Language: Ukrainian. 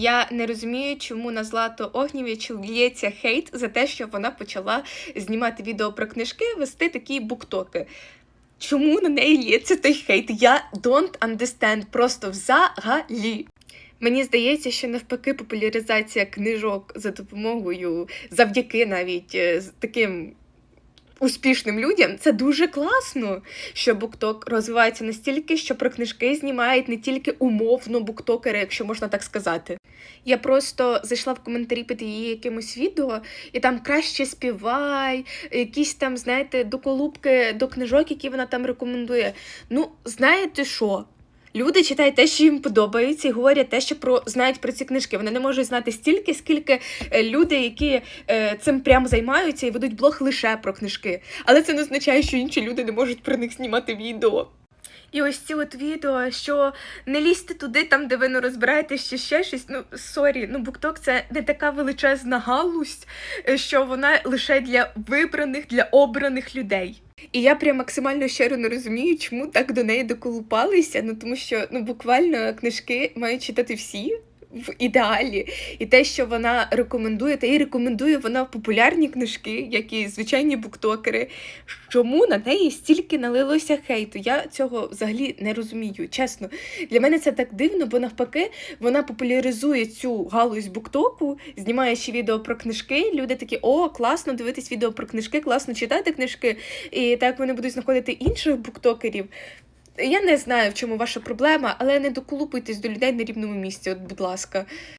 Я не розумію, чому на Злату Огнєвіч лється хейт за те, що вона почала знімати відео про книжки, вести такі буктоки. Чому на неї лється той хейт? Я don't understand просто взагалі. Мені здається, що навпаки популяризація книжок за допомогою, завдяки навіть е, таким успішним людям, це дуже класно, що букток розвивається настільки, що про книжки знімають не тільки умовно буктокери, якщо можна так сказати. Я просто зайшла в коментарі під її якимось відео, і там краще співай, якісь там, знаєте, доколубки до книжок, які вона там рекомендує. Ну, знаєте що? Люди читають те, що їм подобається, і говорять те, що про знають про ці книжки. Вони не можуть знати стільки, скільки е, люди, які е, цим прямо займаються і ведуть блог лише про книжки. Але це не означає, що інші люди не можуть про них знімати відео. І ось ці от відео, що не лізьте туди, там, де ви не розбираєтесь, чи ще щось. Ну, сорі, ну букток це не така величезна галузь, е, що вона лише для вибраних, для обраних людей. І я прям максимально щиро не розумію, чому так до неї доколупалися. Ну тому що ну буквально книжки мають читати всі. В ідеалі, і те, що вона рекомендує, та і рекомендує вона популярні книжки, як і звичайні буктокери. Чому на неї стільки налилося хейту? Я цього взагалі не розумію. Чесно, для мене це так дивно, бо навпаки, вона популяризує цю галузь буктоку, знімаючи відео про книжки. Люди такі, о, класно дивитись відео про книжки, класно читати книжки. І так вони будуть знаходити інших буктокерів. Я не знаю, в чому ваша проблема, але не доколупуйтесь до людей на рівному місці, от, будь ласка.